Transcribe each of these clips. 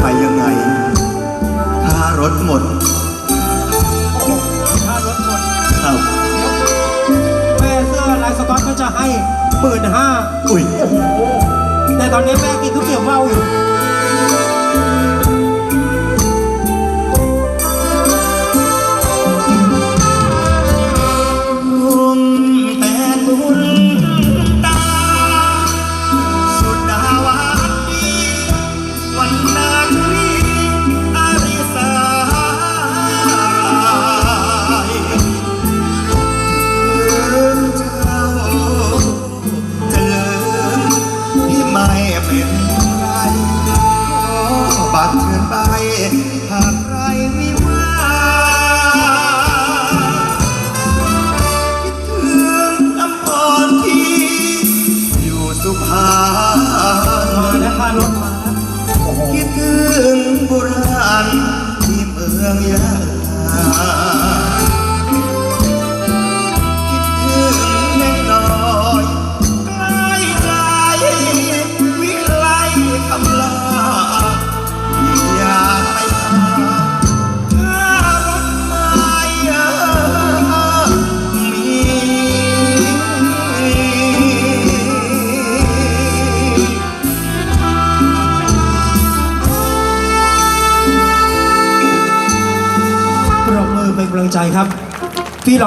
ไปยังไงค่ารถหมดค่ารถหมดครับ แม่เสื้อลายสก๊อตก็จะให้หมื่นห้าอุ้ย แต่ตอนนี้แม่กินข้าวเกรี๊ยวเมาอยู่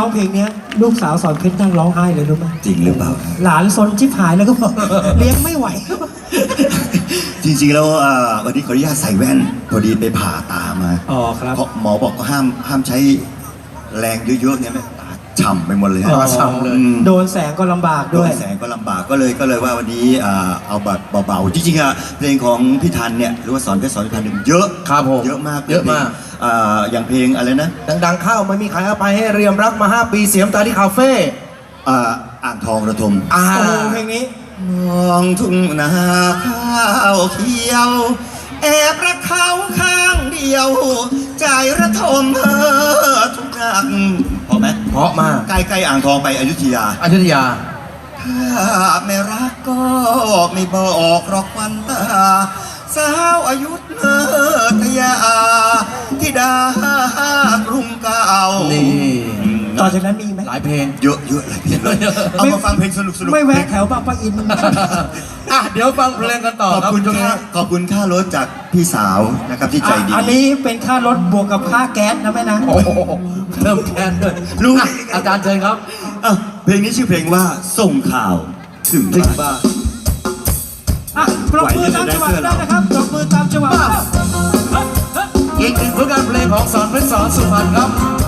ร้องเพลงเนี้ยลูกสาวสอนเพชรนั่งร้องไห้เลยรู้ไหมจริงหรือเปล่าหลานซนชิบหายแล้วก็บอกเลี้ยงไม่ไหว จริงๆแล้วเอ่อวันนี้ขออนุญาตใส่แว่น พอดีไปผ่าตามาอ๋อครับเพราะหมอบอกก็ห้ามห้ามใช้แรงเยอะๆเนี่ยแม่ตาฉ่ำไปหมดเลยฮะอ๋อฉ่ำเลยโดนแสงก็ลำบากโดด้วยนแสงก็ลำบากก็เลยก็เลยว่าวันนี้อ่าเอาแบบเบาๆจริงๆอะเพลงของพี่ทันเนี่ยหรือว่าสอนเพชรสอนพิพันธ์เนี่ยเยอะครับผมเยอะมากเยอะมาก อ่าอย่างเพลงอะไรนะดังๆเข้าไม่มีใครเอาไปให้เรียมรักมา5ปีเสียมตาที่คาเฟ่อ่าอ่างทองระทมอ่าโอ้โหเพลงนี้มองทุ่งนาข้าวเขียว แอบรักเขาข้างเดียวใจระทมเออทุกนักพอไหมเพราะมากใกล้ๆอ่างทองไปอยุธยา อยุธยาถ้าไม่รักก็ไม่บอกหรอกวันตา สาวอายุทยาที่ดากรุงเก่านี่อืมต่อจากนั้นมีไหมหลายเพลงเยอะเยอะหลายเพลงเลยเอามาฟังเพลงสนุกสนุกไม่แวะแถวบางปะอินอะเดี๋ยวฟังเพลงกันต่อขอบครับคุณช่วงค่านี้ขอบคุณค่ารถจากพี่สาวนะครับที่ใจดีอันนี้เป็นค่ารถบวกกับค่าแก๊สนะแม่นะโอ้โหเริ่มแค้นด้วยรู้อะอาจารย์เชิญครับอะเพลงนี้ชื่อเพลงว่าส่งข่าวถึงถึงบ้านบ้าน อะปรบมือตามจังหวะได้นะครับปรบมือตามจังหวะอีกหนึ่งผลงานเพลงของสอนเพชรสอนสุพรรณครับ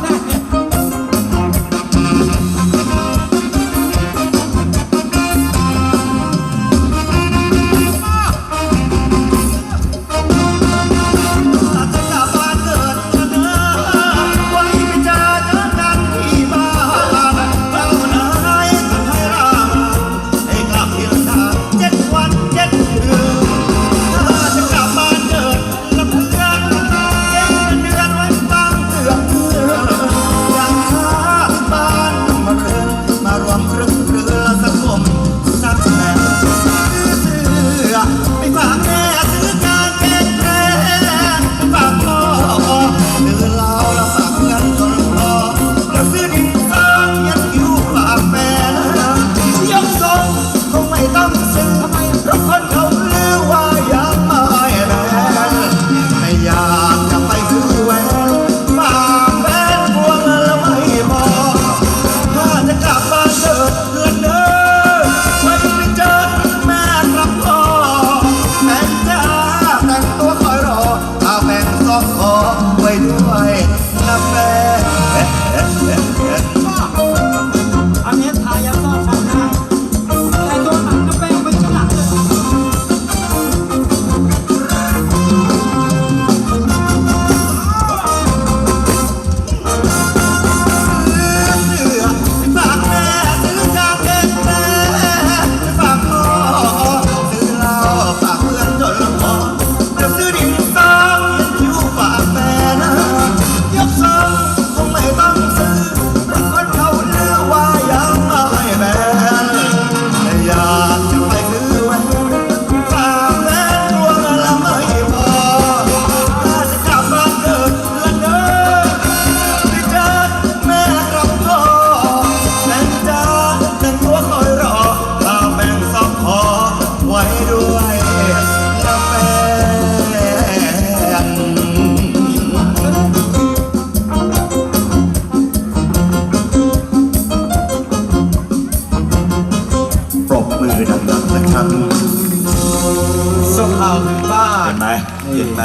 สภาพบ้านเห็นไหมเห็นไหม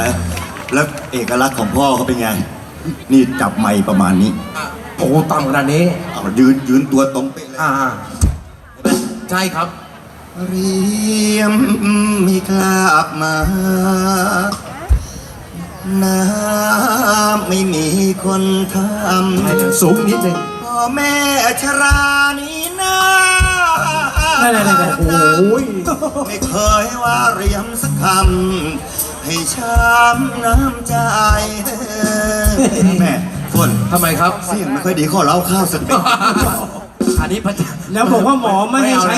แล้วเอกลักษณ์ของพ่อเขาเป็นไง นี่จับไม่ประมาณนี้โอ้ต่ำขนาดนี้เอายืนยืนตัวตรงเป๊ะเลยาใช่ครับ เรียมมีกลับมา น้ำไม่มีคนทำสูงนิดนึงพ่อแม่ชรานี้นะ ได้ๆๆๆโอ้โหไม่เคยว่าเรียมสักคำให้ช้ำน้ำใจแม่ฝนทำไมครับ เสียงไม่ค่อยดีขอเล่าข้าวสักเด็กอันนี้พระเจ้าแล้วบอกว่าหมอไม่ให้ใช้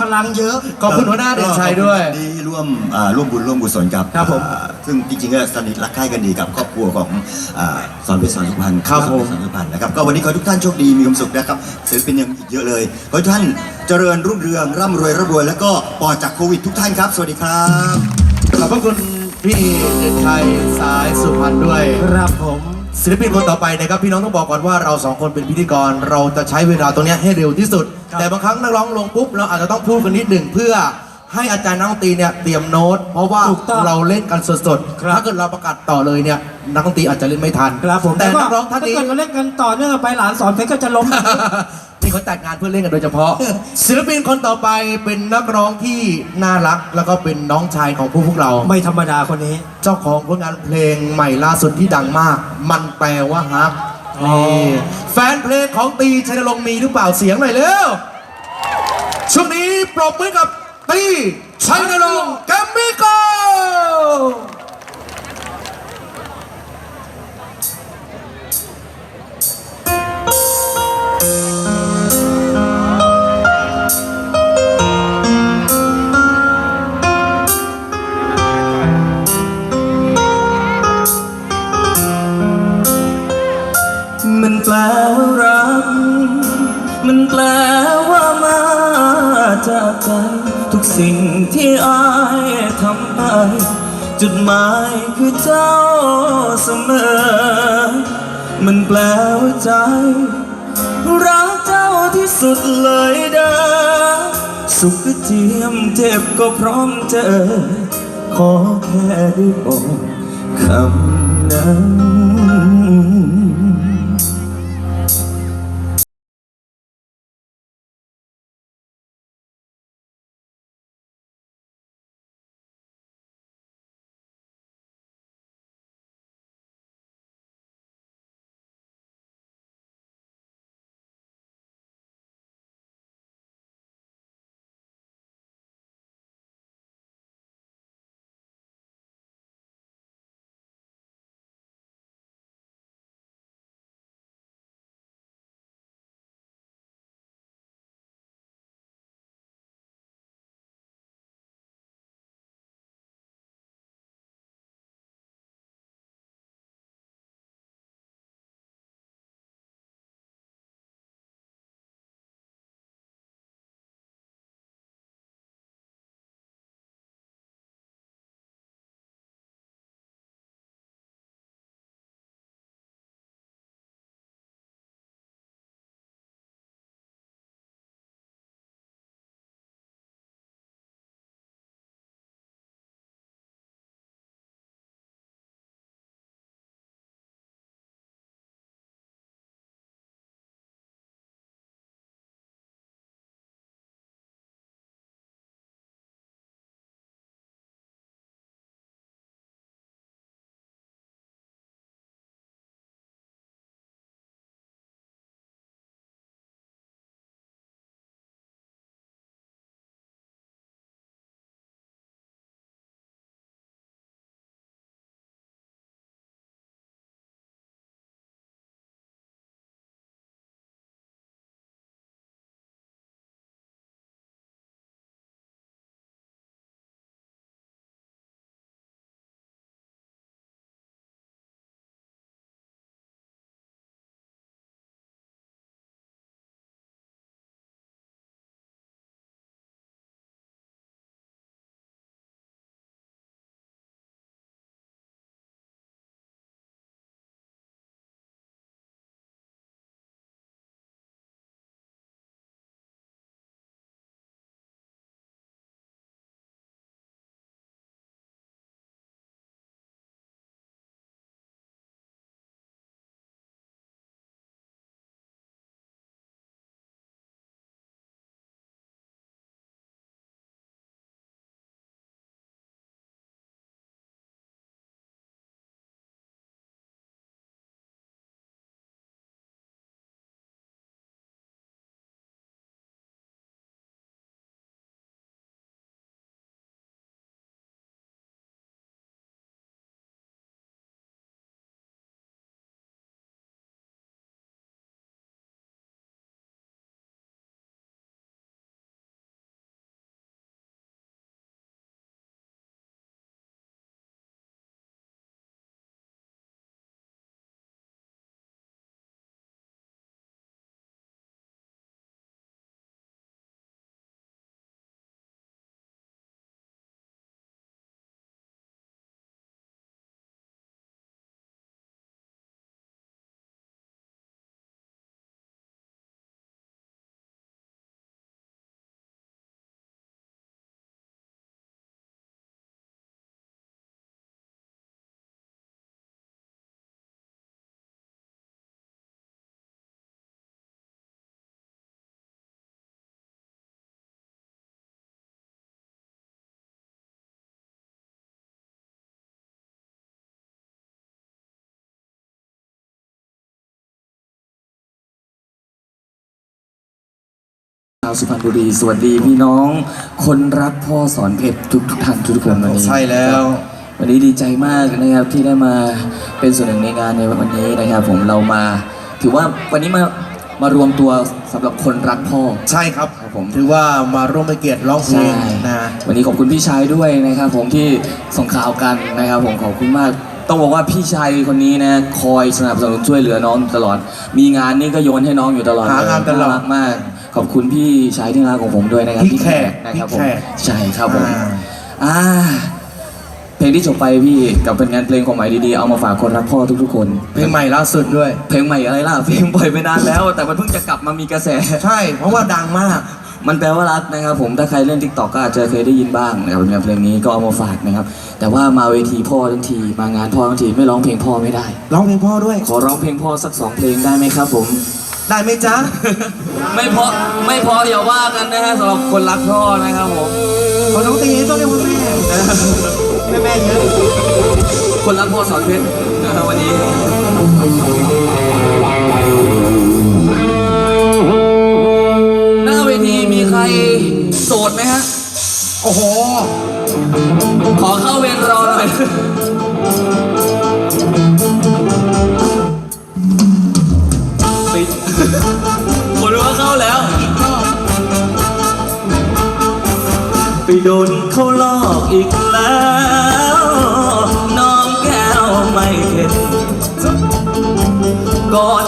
พลังเยอะขอบคุณหัวหน้าเด่นชัยด้วยดีร่วมอ่าร่วมบุญร่วมกุศลกับครับผมอ่าซึ่งจริงๆก็สนิทรักใคร่กันดีกับครอบครัวของอ่าสอนเพชรสอนสุพรรณครับผมสอนเพชรสอนสุพรรณนะครับก็วันนี้ขอให้ทุกท่านโชคดีมีความสุขนะครับศิลปินยังอีกเยอะเลยขอให้ทุกท่าน เจริญรุ่งเรืองร่ำรวยร่ำรวย แล้วก็ปลอดจากโควิดทุกท่านครับ สวัสดีครับขอบพระคุณพี่เด่นชัยสายสุพรรณด้วย ครับผมศิลปินคนต่อไปนะครับพี่น้องต้องบอกก่อนว่าเราสองคนเป็นพิธีกร เราจะใช้เวลาตรงเนี้ยให้เร็วที่สุดครับแต่บางครั้งนักร้องลงปุ๊บเราอาจจะต้องพูดกันนิดหนึ่งเพื่อให้อาจารย์นักดนตรีเนี่ยเตรียมโน้ต เพราะว่าถูกต้องเราเล่นกันสดครับๆถ้าเกิดเราประกาศต่อเลยเนี่ยนักดนตรีอาจจะเล่นไม่ทันครับผมแต่ก็นักร้องท่านนี้ถ้าเกิดมาเล่นกันต่อเนื่องกันไปหลานสอนเพชรก็จะล้มนี่ เขาจัดงานเพื่อเล่นกันโดยเฉพาะ ศิลปินคนต่อไปเป็นนักร้องที่น่ารัก แล้วก็เป็นน้องชายของพวกพวกเรา ไม่ธรรมดาคนนี้ เจ้าของผลงานเพลงใหม่ล่าสุดที่ดังมาก มันแปลว่าฮักอ๋อ นี่แฟนเพลงของตีชัยนรงค์มีหรือเปล่าเสียงหน่อยเร็วช่วงนี้ปรบมือกับตีชัยนรงค์แกมมิโก สิ่งที่อายทำไป จุดหมายคือเจ้าเสมอ มันแปลว่าใจ รักเจ้าที่สุดเลยเด้อสุขก็เจียมเจ็บก็พร้อมเจอ ขอแค่ได้บอกคำนั้น ชาวสุพรรณบุรีสวัสดีพี่น้อง คนรักพ่อสอนเพชรทุกทุกท่านทุกคนวันนี้ใช่แล้ว วันนี้ดีใจมากนะครับที่ได้มาเป็นส่วนหนึ่งในงานในวันนี้นะครับ ผมเรามา ถือว่าวันนี้มามารวมตัวสำหรับคนรักพ่อใช่ครับครับผมถือว่ามาร่วมเป็นเกียรติร้องเพลใช่งนะวันนี้ขอบคุณพี่ชายด้วยนะครับ ผมที่ส่งข่าวกันนะครับ ผมขอบคุณมากต้องบอกว่าพี่ชายคนนี้นะคอยสนับสนุนช่วยเหลือน้องตลอด มีงานนี่ก็โยนให้น้องอยู่ตลอดหางานตลอดน่รักมาก ขอบคุณพี่ชายที่รักของผมด้วยนะครับพี่แขกนะครับผพี่มแขก ใช่ครับผมอ่าอ่าเพลงที่จบไปพี่กับเป็นงานเพลงความหมายดีๆเอามาฝากคนรักพ่อทุกๆคน เพลงใหม่ล่าสุดด้วย เพลงใหม่อะไรล่ะเพลงปล่อยไปนานแล้ว แต่มันเพิ่งจะกลับมามีกระแส ใช่ เพราะว่าดังมาก มันแปลว่ารักนะครับผมถ้าใครเล่นทิกตอกก็อาจจะเคยได้ยินบ้างนะครับผลงานเพลงนี้ก็เอามาฝากนะครับ แต่ว่ามาเวทีพ่อทั้งทีมางานพ่อทั้งทีไม่ร้องเพลงพ่อไม่ได้ ร้องเพลงพ่อด้วย ขอร้องเพลงพ่อสักสองเพลงได้ไหมครับผม ได้ไหมจ๊ะ ไม่พอไม่พออย่าว่ากันนะฮะสำหรับคนรักพ่อนะครับผมขอน้องตีต้องเรียกว่าแม่แม่แม่เยอะ คนรักพ่อสอนเพชรนะครับวันนี้หน้าเวทีมีใครโสดไหมฮะ โอ้โห ขอเข้าเวรรอหน่อย คนรู้ว่าเข้าแล้ว ไปโดนเขาลอกอีกแล้ว น้องแก้วไม่เข็ดก่อน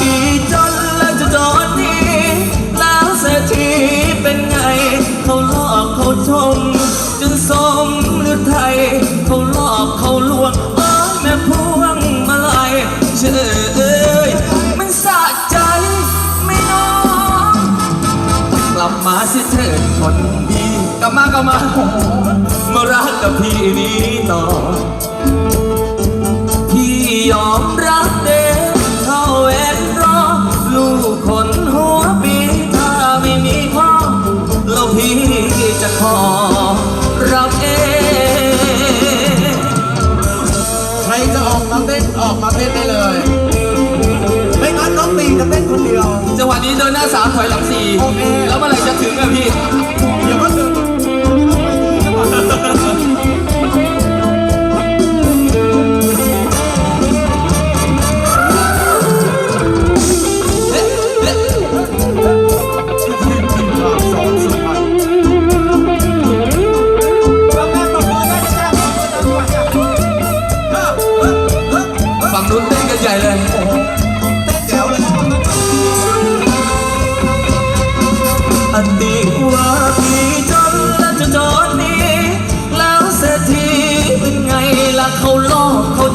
ดีจนแล้วจะจอดนี้แล้วเศรษฐีเป็นไง เขาหลอกเขาชมจนสมหรือไทย เขาหลอกเขาลวงเอ้ยแม่พวงมาลัยเชื่อเอ้ยมันสะใจไม่น้องกลับมาสิเถิดคนดีกลับมากลับมามารักกับพี่นี้ต่อพี่ยอมรับเด็ รับเองใครจะออกมาเต้นออกมาเต้นได้เลย ไม่งั้นน้องตีจะเต้นคนเดียวจังหวะนี้เดินหน้าสามถอยหลังสี่โอเคแล้วเมื่อไหร่จะถึงอะพี่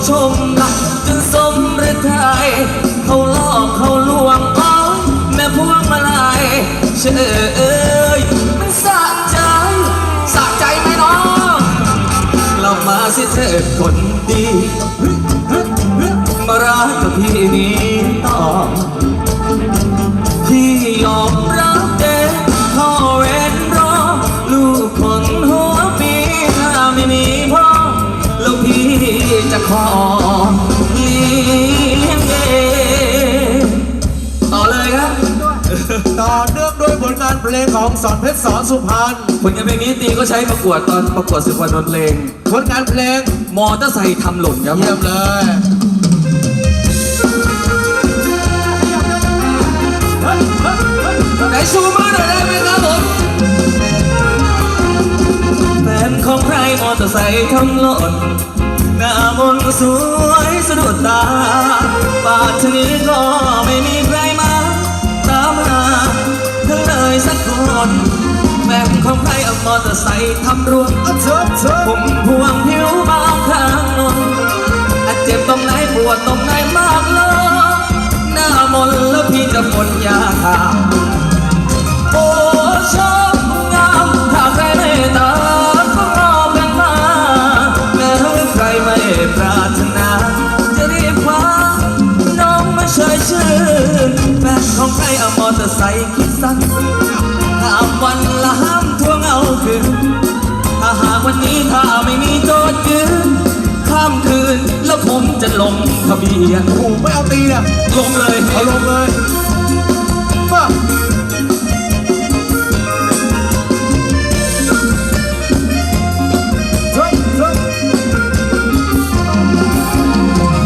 ชมลักจนสมหรือไทยเขาลอกเขาลวงอ้อยแม่พวงมาลัยเชื่อเอ้ยมันสะใจสะใจไหมน้องเรามาสิเถิดคนดี ขอเลี้ยงเองต่อเลยครับ ต่อเนื่องด้วยผลงานเพลงของสอนเพชรสอนสุพรรณผลงานเพลงนี้ตีก็ใช้ประกวดตอนประกวดศึกวันดนเพลง ผลงานเพลงมอเตอร์ไซค์ทำหล่นครับเยี่ยมเลยไหนชูมือหน่อยได้ไหมครับผมแฟนของใครมอเตอร์ไซค์ทำหล่นห น้ามนสวยสะดุดตาป่าชนี้ก็ไม่มีใครมา ตามหาเธอเลยสักคนแฟนของใครเอามอเตอร์ไซค์ทำรวงเอาเชิญเชิญผมพวงผิวบางข้างนนอาจเจ็บตรงไหนปวดตรงไหนมากเลยหน้ามนแล้วพี่จะปนยาทา ลงทะเบียนโอ้โหไม่เอาตีอะลงเลยเอาลงเลยมา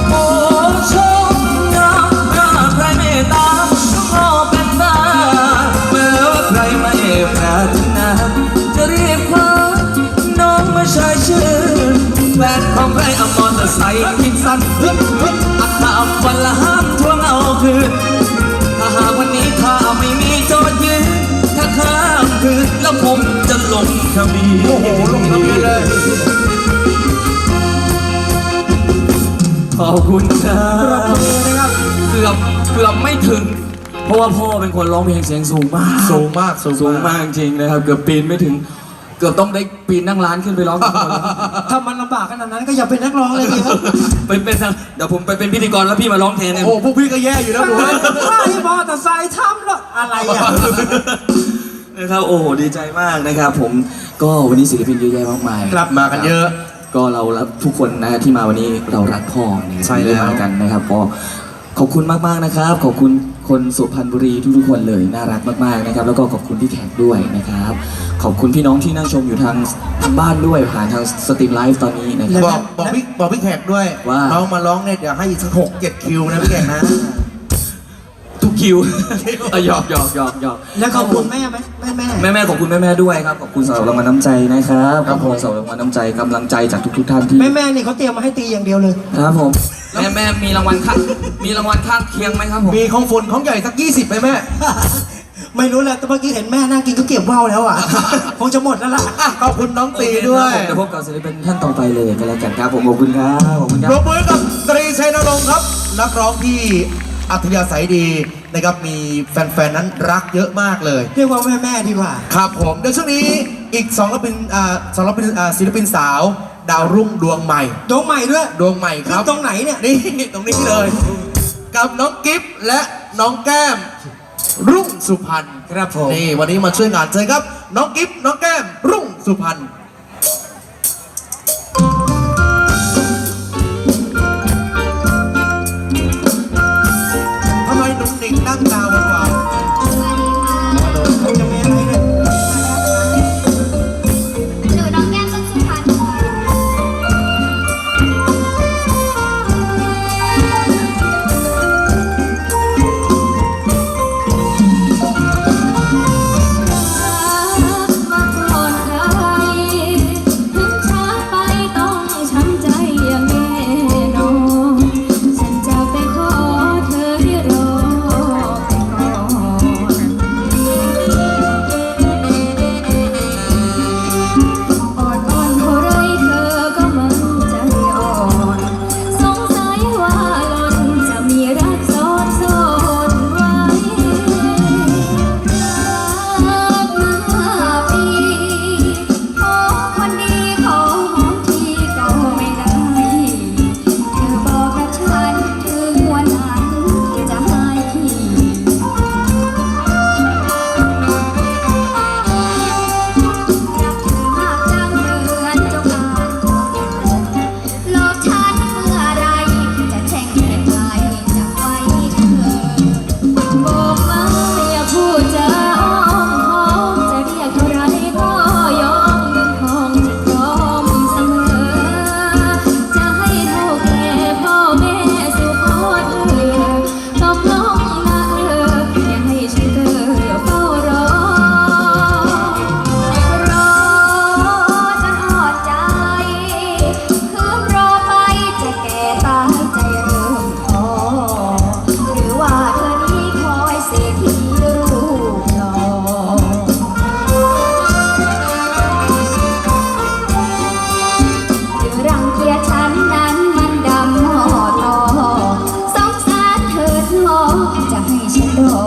โอ้โชคงามถ้าใครไม่ตามต้องรอเป็นบ้าเมื่อว่าใครไม่ปรารถนาจะเรียกว่าน้องไม่ใช่ชื่อแฟนของใครเอามอเตอร์ ไซค์คิดสั้นอัดตามวันละห้ามทวงเอาคืนถ้าหากวันนี้ถ้าไม่มีโจทย์ยืนถ้าข้ามคืนแล้วผมจะลงทะเบียนโอ้โหลงทะเบียนเลยขอบคุณครับนะครับเกือบเกือบไม่ถึง เพราะว่าพ่อเป็นคนร้องเพลงเสียงสูงมาก สูงมากสูงสูงมากจริงนะครับ เกือบปีนไม่ถึง เกือบต้องได้ปีนนั่งร้านขึ้นไปร้องกับคนแล้วถ้ามันลำบากขนาดนั้นก็อย่าเป็นนักร้องเลยดีครับไปเป็นทางเดี๋ยวผมไปเป็นพิธีกรแล้วพี่มาร้องแทนเนี่ยโอ้โหพวกพี่ก็แย่อยู่แล้วหนูว่าที่มอเตอร์ไซค์ทำแล้วอะไรอะนะครับโอ้โหดีใจมากนะครับ ผมก็วันนี้ศิลปินเยอะแยะมากมายกลับมากันเยอะก็เรารักทุกคนนะที่มาวันนี้เรารักพ่อนะครับใช่แล้วที่ได้มากันนะครับก็ขอบคุณมากๆนะครับ ขอบคุณ คนสุพรรณบุรีทุกๆคนเลยน่ารักมากๆนะครับ แล้วก็ขอบคุณพี่แขกด้วยนะครับ ขอบคุณพี่น้องที่นั่งชมอยู่ทางทางบ้านด้วยผ่านทางสตรีมไลฟ์ตอนนี้นะคแล้รับวบอกบอกพี่บอกพี่แขกด้วยว่า น้องมาร้องเนี่ยเดี๋ยวให้อีกสักหกเจ็ดคิวนะพี่แขกนะ ทุกคิวอะหยอกหยอกหยอกหยอกแล้วขอบคุณแม่ไหมแม่แม่แม่แม่ๆขอบคุณแม่แม่ๆด้วยครับขอบคุณสำหรับรางวัลน้ำใจนะครับคขรัอบบผมคุณสำหรับรางวัลน้ำใจกำลังใจจากทุกๆท่านที่แม่แม่นี่เขาเตรียมมาให้ตีอย่างเดียวเลยครับผมแม่แม่ๆมีรางวัลข้างมีรางวัลข้างเคียงไหมครับผมมีของฝนของใหญ่สักยี่สิบไหมแม่ ไม่รู้แหละแต่เมื่อกี้เห็นแม่นั่งกินก็เก็บว่าวแล้วอะคงจะหมดแล้วล่ะอะขอบคุณน้องตีด้วยเดี๋ยวพบกับศิลปินท่านต่อไปเลยกันแล้วกันครับผมขอบคุณครับขอบคุณคปรัรบบมือกับตรีชัยนรงค์ครับ นักร้องที่อัธยาศัยดี นะครับมีแฟนๆนั้นรักเยอะมากเลยเรียกว่าแม่แม่ดีกว่า ครับผมเดี๋ยวช่วงนี้อีกสองศิลปินอ่าสองศิลปินอ่าศิลปินสาว ดาวรุ่งดวงใหม่ ดวงใหม่ด้วยดวงใหม่ครับตรงไหนเนี่ย นี่ตรงนี้เลย กับน้องกิฟต์และน้องแก้ม รุ่งสุพรรณครับผม นี่วันนี้มาช่วยงานเชิญครับ น้องกิฟต์น้องแก้ม รุ่งสุพรรณ